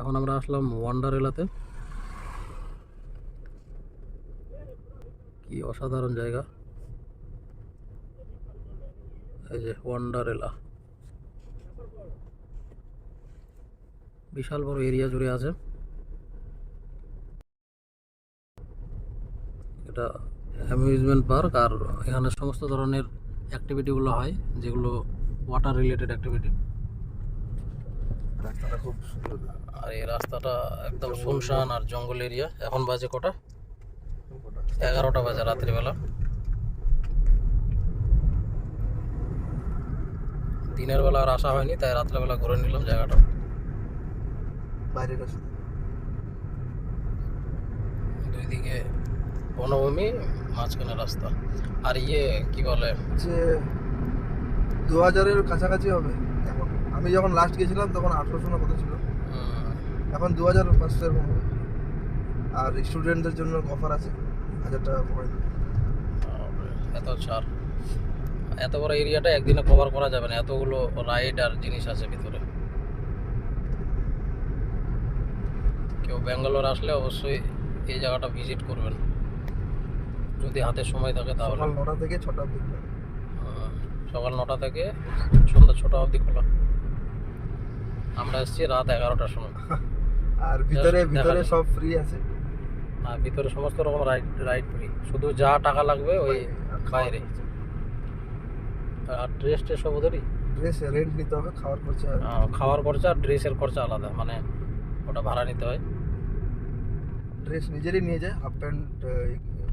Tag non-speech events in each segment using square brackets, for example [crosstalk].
এখন আমরা আসলাম ওয়ান্ডার এলাতে কি অসাধারণ জায়গা। এই যে ওয়ান্ডার এলা বিশাল বড় এরিয়া জুড়ে আছে। এটা অ্যামিউজমেন্ট পার্ক আর এখানে সমস্ত ধরনের অ্যাক্টিভিটিগুলো হয়, যেগুলো ওয়াটার রিলেটেড অ্যাক্টিভিটি রাস্তাটা খুব সুন্দর। আর এই রাস্তাটা একদম শুনশান আর জঙ্গল এরিয়া। এখন বাজে কটা? এগারোটা বাজে রাত্রিবেলা। দিনের বেলা আর আসা হয়নি তাই রাত্রেবেলা ঘুরে নিলাম জায়গাটা। বাইরের দুই দিকে বনভূমি মাঝখানে রাস্তা। আর ইয়ে কি বলে? যে দু হাজারের কাছাকাছি হবে। আমি যখন লাস্ট গেছিলাম তখন আঠারোশো না কত ছিল? এখন দু হাজার পাঁচশো এরকম হবে। আর স্টুডেন্টদের জন্য অফার আছে হাজার টাকা বাপরে, এত ছাড়। এত বড় এরিয়াটা একদিনে কভার করা যাবে না এতগুলো রাইড আর জিনিস আছে ভিতরে। কেউ ব্যাঙ্গালোর আসলে অবশ্যই এই জায়গাটা ভিজিট করবেন। যদি হাতে সময় থাকে তাহলে। সকাল নটা থেকে ছটা অবধি সকাল নটা থেকে সন্ধ্যা ছটা অবধি খোলা। আমরা এসেছি রাত এগারোটার সময়। [laughs] আর ভিতরে ভিতরে সব ফ্রি আছে? আর ভিতরে সমস্ত রকম রাইড রাইড ফ্রি শুধু যা টাকা লাগবে ওই বাইরে। আর ড্রেস ট্রেস সব ওদেরই? ড্রেস রেন্ট নিতে হবে খাওয়ার খরচা খাওয়ার খরচা আর ড্রেসের খরচা আলাদা মানে ওটা ভাড়া নিতে হয়। ড্রেস নিজেরই নিয়ে যায় হাফ প্যান্ট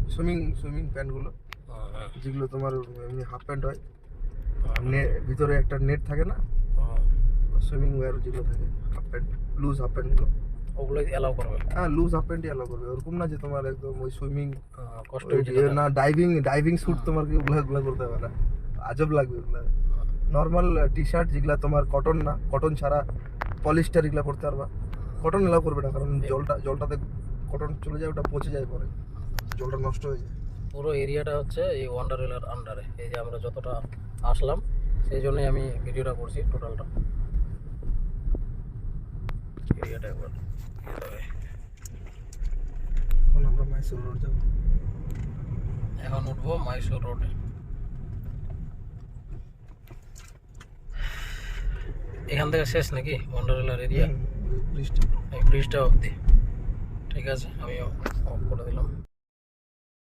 সুইমিং সুইমিং প্যান্টগুলো যেগুলো তোমার এমনি হাফ প্যান্ট হয়। নে- ভিতরে একটা নেট থাকে না? সুইমিং ওয়্যার যেগুলো থাকে হাফ প্যান্ট লুজ হাফ প্যান্টগুলো ওগুলো অ্যালাউ করবে? হ্যাঁ লুজ হাফ প্যান্টই অ্যালাউ করবে। ওরকম না যে তোমার একদম ওই সুইমিং কষ্ট না ডাইভিং ডাইভিং স্যুট তোমার ওগুলো ওগুলো করতে হবে না। আজব লাগবে ওগুলো। নর্মাল টি শার্ট যেগুলা তোমার কটন না কটন ছাড়া পলিস্টার এগুলা করতে পারবা। কটন এলাও করবে না কারণ জলটা জলটাতে কটন চলে যায় ওটা পচে যায় পরে। জলটা নষ্ট হয়ে যায়। পুরো এরিয়াটা হচ্ছে এই ওয়ান্ডারওয়েলের আন্ডারে এই যে আমরা যতটা আসলাম সেই জন্যই আমি ভিডিওটা করছি টোটালটা এরিয়াটা একবার এখন আমরা মাইসোর রোড যাব। এখন উঠবো মাইসোর রোডে এখান থেকে শেষ নাকি ওয়ান্ডারওয়েলের এরিয়া ব্রিজটা অবধি। ঠিক আছে আমি অফ করে দিলাম।